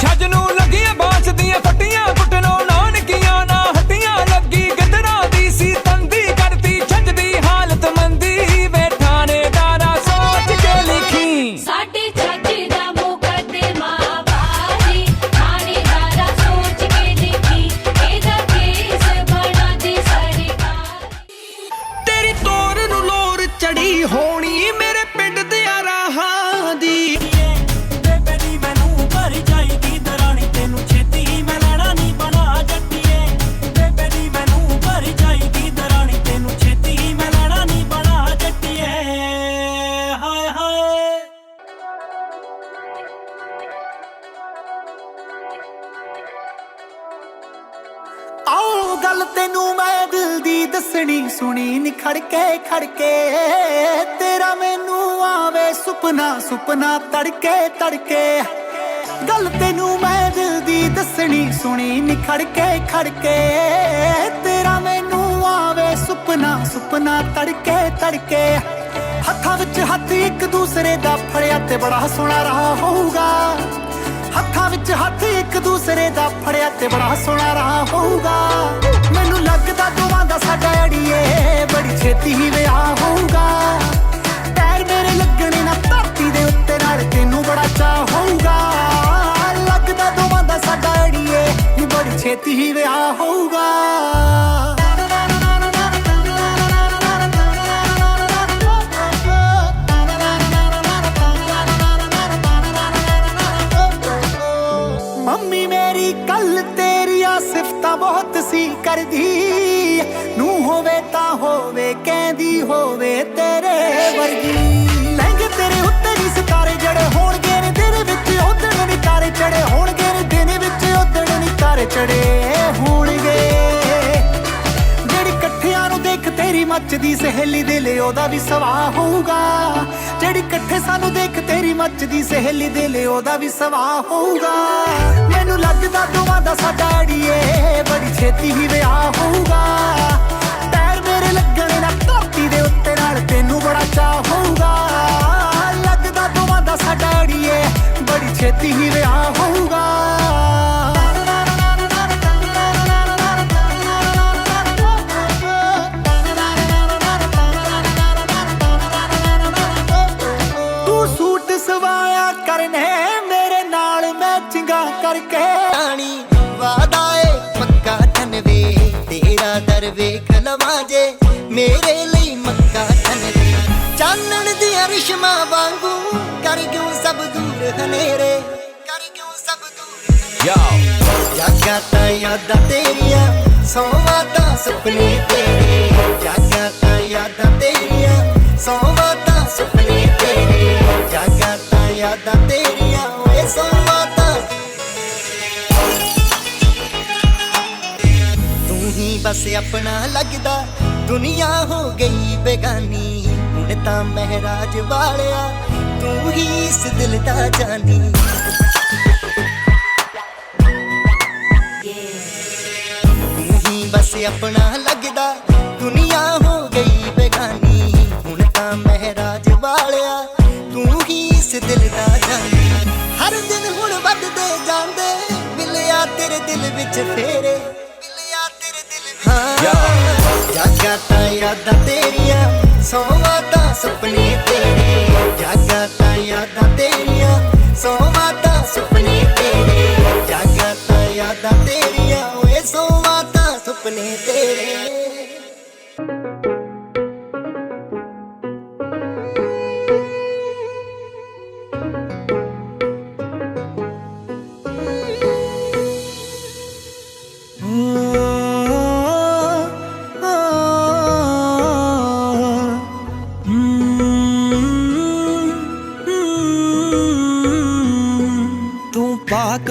ਛੱਜ ਨੂੰ ਤੈਨੂੰ ਮੈਂ ਦਿਲ ਦੀ ਦੱਸਣੀ ਸੁਣੀ ਨਿਖੜ ਕੇ ਖੜਕੇ। ਤੇਰਾ ਮੈਨੂੰ ਆਵੇ ਸੁਪਨਾ ਸੁਪਨਾ ਤੜਕੇ ਤੜਕੇ। ਗੱਲ ਤੈਨੂੰ ਮੈਂ ਦਿਲ ਦੀ ਦੱਸਣੀ ਸੁਣੀ ਨਿਖੜ ਕੇ ਖੜਕੇ। ਤੇਰਾ ਮੈਨੂੰ ਆਵੇ ਸੁਪਨਾ ਸੁਪਨਾ ਤੜਕੇ ਤੜਕੇ। ਹੱਥਾਂ ਵਿੱਚ ਹੱਥ ਇੱਕ ਦੂਸਰੇ ਦਾ ਫੜਿਆ ਤੇ ਬੜਾ ਸੋਹਣਾ ਰਹਾ ਹੋਊਗਾ। ਹੱਥਾਂ ਵਿੱਚ ਹੱਥ ਇੱਕ ਦੂਸਰੇ ਦਾ ਫੜਿਆ ਤੇ ਬੜਾ ਸੋਹਣਾ ਰਹਾ ਹੋਊਗਾ। ਮੈਨੂੰ ਲੱਗਦਾ ਦੋਵਾਂ ਦਾ ਸਾਡਾ ਅੜੀਏ ਬੜੀ ਛੇਤੀ ਹੀ ਵਿਆਹ ਹੋਊਗਾ। ਪੈਰ ਮੇਰੇ ਲੱਗਣੇ ਨਾ ਧਰਤੀ ਦੇ ਉੱਤੇ, ਨਾਲ ਤੈਨੂੰ ਬੜਾ ਚਾਹ ਹੋਊਗਾ। ਲੱਗਦਾ ਦੋਵਾਂ ਦਾ ਸਾਡਾ ਅੜੀਏ ਬੜੀ ਛੇਤੀ ਹੀ ਵਿਆਹ ਹੋਊਗਾ। ਮੱਚਦੀ ਸਹੇਲੀ ਦੇ ਲਈ ਉਹਦਾ ਵੀ ਸਵਾਹ ਹੋਊਗਾ। ਜਿਹੜੀ ਇਕੱਠੇ ਸਾਨੂੰ ਦੇਖ ਤੇਰੀ ਮੱਚਦੀ ਸਹੇਲੀ ਦੇ ਲਈ ਉਹਦਾ ਵੀ ਸਵਾਹ ਹੋਊਗਾ। ਮੈਨੂੰ ਲੱਗਦਾ ਦੋਵਾਂ ਦਾ ਸਾਡਾ ਅੜੀਏ ਬੜੀ ਛੇਤੀ ਹੀ ਵਿਆਹ ਹੋਊਗਾ। ਪੈਰ ਮੇਰੇ ਲੱਗਣੇ ਨਾ ਧਰਤੀ ਦੇ ਉੱਤੇ ਨਾਲ ਤੈਨੂੰ ਬੜਾ ਚਾਹ ਹੋਊਗਾ। ਕਰਕੇ ਰਾਣੀ ਵਾਦਾ ਏ ਪੱਕਾ ਧਨਵੇ ਤੇਰਾ ਦਰ ਵੇਖ ਲਵਾਂ ਜੇ। ਮੇਰੇ ਲਈ ਮੱਕਾ ਧਨਵੇ ਚਾਨਣ ਦੀਆਂ ਰਿਸ਼ਮਾਂ ਵਾਂਗੂ ਕਰ ਕਿਉਂ ਸਭ ਦੂਰ ਹਨੇਰੇ? ਕਰ ਕਿਉਂ ਸਭ ਦੂਰ ਯੋ ਜਾਗਾ ਤਾਂ ਯਾਦਾਂ ਤੇਰੀਆਂ ਸੋਵਾਂ ਤਾਂ ਸੁਪਨੇ ਤੇਰੇ। ਜਾਗਾ ਤਾਂ ਯਾਦਾਂ ਤੇਰੀਆਂ ਸੋਵਾਂ ਤਾਂ ਸੁਪਨੇ ਤੇਰੇ। ਜਾਗਾ ਤਾਂ ਯਾਦਾਂ ਹੀ ਬਸ ਆਪਣਾ ਲੱਗਦਾ, ਦੁਨੀਆ ਹੋ ਗਈ ਬੇਗਾਨੀ। ਹੁਣ ਤਾਂ ਮਹਿਰਾਜ ਵਾਲਿਆ, ਤੂੰ ਹੀ ਇਸ ਦਿਲ ਦਾ ਜਾਨੀ। ਤੂੰ ਹੀ ਬਸ ਆਪਣਾ ਲੱਗਦਾ, ਦੁਨੀਆ ਹੋ ਗਈ ਬੇਗਾਨੀ। ਹੁਣ ਤਾਂ ਮਹਿਰਾਜ ਵਾਲਿਆ, ਤੂੰ ਹੀ ਇਸ ਦਿਲ ਦਾ ਜਾਨੀ। ਹਰ ਦਿਨ ਹੁਣ ਵੱਧਦੇ ਜਾਂਦੇ, ਮਿਲਿਆ ਤੇਰੇ ਦਿਲ ਵਿੱਚ ਫੇਰੇ। ਜਾਗਾ ਤਾਂ ਯਾਦਾਂ ਤੇਰੀਆਂ ਸੋਵਾਂ ਤਾਂ ਸੁਪਨੇ ਤੇਰੇ। ਜਾਗਾ ਤਾਂ ਯਾਦਾਂ ਤੇਰੀਆਂ ਸੋਵਾਂ ਤਾਂ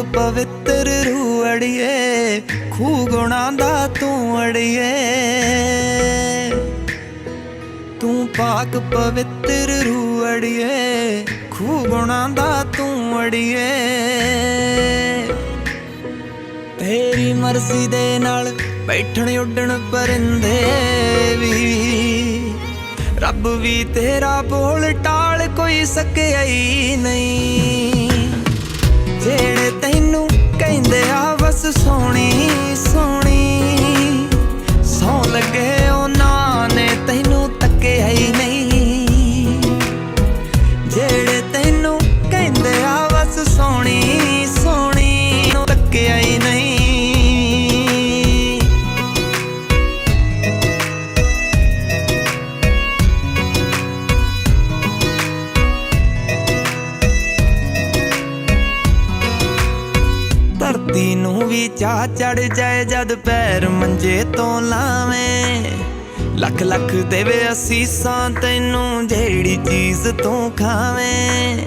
ਪਾਕ ਪਵਿੱਤਰ ਰੂਹ ਅੜੀਏ ਖੂ ਗੁਣਾਂ ਦਾ ਤੂੰ ਅੜੀਏ। ਤੂੰ ਪਾਕ ਪਵਿੱਤਰ ਰੂਹ ਅੜੀਏ ਖੂ ਗੁਣਾ ਦਾ ਤੂੰ ਅੜੀਏ। ਤੇਰੀ ਮਰਜ਼ੀ ਦੇ ਨਾਲ ਬੈਠਣ ਉੱਡਣ ਪਰਿੰਦੇ ਵੀ। ਰੱਬ ਵੀ ਤੇਰਾ ਬੋਲ ਟਾਲ ਕੋਈ ਸਕਿਆ ਹੀ ਨਹੀਂ। ਜਿਹੜੇ ਤੈਨੂੰ ਕਹਿੰਦੇ ਆ ਬਸ ਸੋਹਣੀ ਸੋਹਣੀ। ਚੜ ਜਾਏ ਜਦ ਪੈਰ ਮੰਜੇ ਤੋਂ ਲਾਵੇਂ। ਲੱਖ ਲੱਖ ਦੇਵੇ ਅਸੀਸਾਂ ਤੈਨੂੰ ਜਿਹੜੀ ਚੀਜ਼ ਤੂੰ ਖਾਵੇਂ।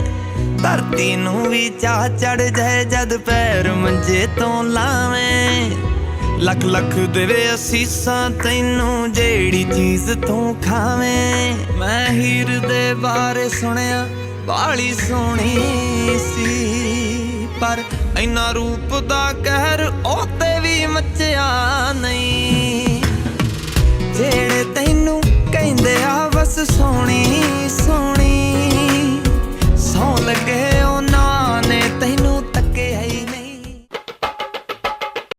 ਧਰਤੀ ਨੂੰ ਵੀ ਚਾਹ ਚੜ ਜਾਏ ਜਦ ਪੈਰ ਮੰਜੇ ਤੋਂ ਲਾਵੇਂ। ਲੱਖ ਲੱਖ ਦੇਵੇ ਅਸੀਸਾਂ ਤੈਨੂੰ ਜਿਹੜੀ ਚੀਜ਼ ਤੂੰ ਖਾਵੇਂ। ਮੈਂ ਹੀਰ ਦੇ ਬਾਰੇ ਸੁਣਿਆ, ਬਾਲੀ ਸੋਹਣੀ ਸੀ। ਪਰ ਐਨਾ ਰੂਪ ਦਾ ਕਹਿਰ ਉਹ ਤੇ ਵੀ ਮੱਚਿਆ ਨਹੀਂ। ਜਿਹੜੇ ਤੈਨੂੰ ਕਹਿੰਦੇ ਆ, ਬਸ ਸੋਹਣੀ ਸੋਹਣੀ, ਸੌ ਲੱਗੇ